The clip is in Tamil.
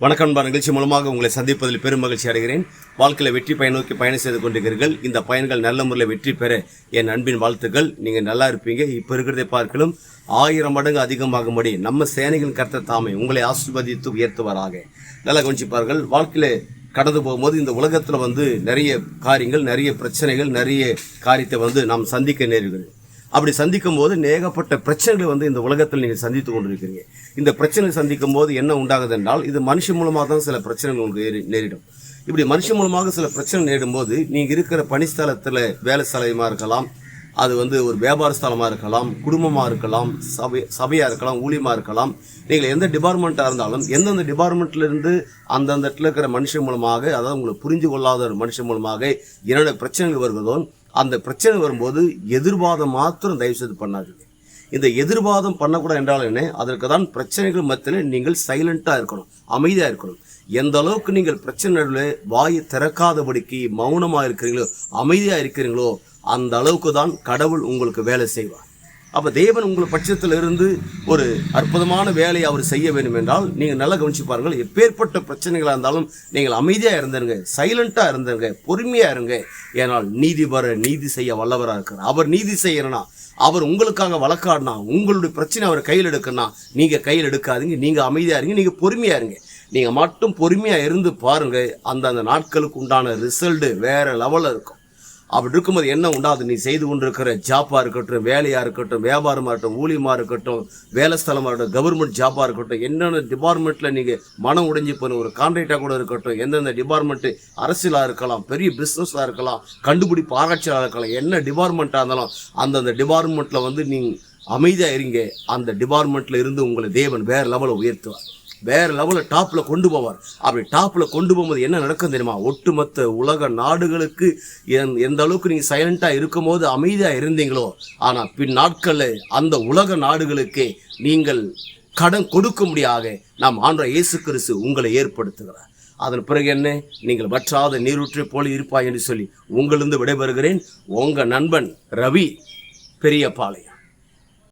வணக்கம் நண்பா நிகழ்ச்சி மூலமாக உங்களை சந்திப்பதில் பெரும் மகிழ்ச்சி அடைகிறேன். வாழ்க்கையில் வெற்றி பயன் நோக்கி பயணம் செய்து கொண்டிருக்கிறீர்கள். இந்த பயன்கள் நல்ல முறையில் வெற்றி பெற என் அன்பின் வாழ்த்துக்கள். நீங்கள் நல்லா இருப்பீங்க. இப்போ இருக்கிறதை பார்க்கலும் ஆயிரம் மடங்கு அதிகமாகும்படி நம்ம சேனைகள் கர்த்தர் தாமே உங்களை ஆசிர்வதித்து உயர்த்துவாராக. நல்லா கவனிச்சுப்பார்கள் வாழ்க்கையில் கடந்து போகும்போது இந்த உலகத்தில் வந்து நிறைய காரியங்கள் நிறைய பிரச்சனைகள் நிறைய காரியத்தை வந்து நாம் சந்திக்க நேருகிறது அப்படி சந்திக்கும் போது ஏகப்பட்ட பிரச்சனைகளை வந்து இந்த உலகத்தில் நீங்கள் சந்தித்து கொண்டிருக்கிறீங்க. இந்த பிரச்சனை சந்திக்கும் போது என்ன உண்டாகுது என்றால் இது மனுஷன் மூலமாக தான் சில பிரச்சனைகள் உங்களுக்கு ஏறி- நேரிடும். இப்படி மனுஷன் மூலமாக சில பிரச்சனை நேரிடும் போது நீங்கள் இருக்கிற பணிஸ்தலத்தில் வேலை ஸ்தலமாக இருக்கலாம் அது வந்து ஒரு வியாபார ஸ்தலமாக இருக்கலாம் குடும்பமாக இருக்கலாம் சபை சபையாக இருக்கலாம் ஊழியமாக இருக்கலாம் நீங்கள் எந்த டிபார்ட்மெண்ட்டாக இருந்தாலும் எந்தெந்த டிபார்ட்மெண்ட்லேருந்து அந்தந்த இடத்துல இருக்கிற மனுஷன் மூலமாக அதாவது உங்களை புரிஞ்சு கொள்ளாத ஒரு மனுஷன் மூலமாக என்னென்ன பிரச்சனைகள் வருகிறதோ அந்த பிரச்சனை வரும்போது எதிர்வாதம் மாத்திரம் தயவு செய்து பண்ணாதீங்க. இந்த எதிர்வாதம் பண்ணக்கூடாது என்றால் என்ன? அதற்கு தான் பிரச்சனைகள் மத்தியில் நீங்கள் சைலண்ட்டாக இருக்கணும் அமைதியாக இருக்கணும். எந்த அளவுக்கு நீங்கள் பிரச்சனை நடுவில் வாயை திறக்காதபடிக்கு மௌனமாக இருக்கிறீங்களோ அமைதியாக இருக்கிறீங்களோ அந்த அளவுக்கு தான் கடவுள் உங்களுக்கு வேலை செய்வார். அப்போ தேவன் உங்கள் பட்சத்தில் இருந்து ஒரு அற்புதமான வேலையை அவர் செய்ய வேண்டும் என்றால் நீங்கள் நல்லா கவனிச்சு பாருங்கள். எப்பேற்பட்ட பிரச்சனைகளாக இருந்தாலும் நீங்கள் அமைதியாக இருந்துருங்க சைலண்ட்டாக இருந்துருங்க பொறுமையாக இருங்க. ஏனால் நீதிபர நீதி செய்ய வல்லவராக இருக்கிறார். அவர் நீதி செய்யறனா அவர் உங்களுக்காக வழக்காடினா உங்களுடைய பிரச்சனை அவர் கையில் எடுக்கணும்னா நீங்கள் கையில் எடுக்காதீங்க நீங்கள் அமைதியாக இருங்க நீங்கள் பொறுமையாக இருங்க. நீங்கள் மட்டும் பொறுமையாக இருந்து பாருங்கள் அந்தந்த நாட்களுக்கு உண்டான ரிசல்ட்டு வேறு லெவலில் இருக்கும். அப்படி இருக்கும்போது என்ன உண்டாது நீ செய்து கொண்டிருக்கிற ஜாப்பாக இருக்கட்டும் வேலையாக இருக்கட்டும் வியாபாரமாக இருக்கட்டும் ஊழியமாக இருக்கட்டும் வேலை ஸ்தலமாக இருக்கட்டும் கவர்மெண்ட் ஜாப்பாக இருக்கட்டும் என்னென்ன டிபார்ட்மெண்ட்டில் நீங்கள் மனம் உடைஞ்சு போன ஒரு கான்ட்ராக்டாக கூட இருக்கட்டும் எந்தெந்த டிபார்ட்மெண்ட்டு அரசியலாக இருக்கலாம் பெரிய பிஸ்னஸாக இருக்கலாம் கண்டுபிடிப்பு ஆராய்ச்சியாக இருக்கலாம் என்ன டிபார்ட்மெண்ட்டாக இருந்தாலும் அந்தந்த டிபார்ட்மெண்ட்டில் வந்து நீங்கள் அமைதியாக இருங்க. அந்த டிபார்ட்மெண்ட்டில் இருந்து உங்களை தேவன் வேறு லெவலில் உயர்த்துவார். வேற லெவலில் டாப்பில் கொண்டு போவார். அப்படி டாப்பில் கொண்டு போகும்போது என்ன நடக்கும் தெரியுமா? ஒட்டுமொத்த உலக நாடுகளுக்கு எந்- எந்த அளவுக்கு நீங்கள் சைலண்ட்டாக இருக்கும்போது அமைதியாக இருந்தீங்களோ ஆனால் பின் நாட்களில் அந்த உலக நாடுகளுக்கு நீங்கள் கடன் கொடுக்கும்படியாக நாம் ஆண்ட இயேசு கிறிஸ்து உங்களை ஏற்படுத்துகிறார். அதன் பிறகு என்ன? நீங்கள் வற்றாத நீரூற்றை போல இருப்பாய் என்று சொல்லி உங்களிருந்து விடைபெறுகிறேன். உங்கள் நண்பன் ரவி பெரியபாளையம்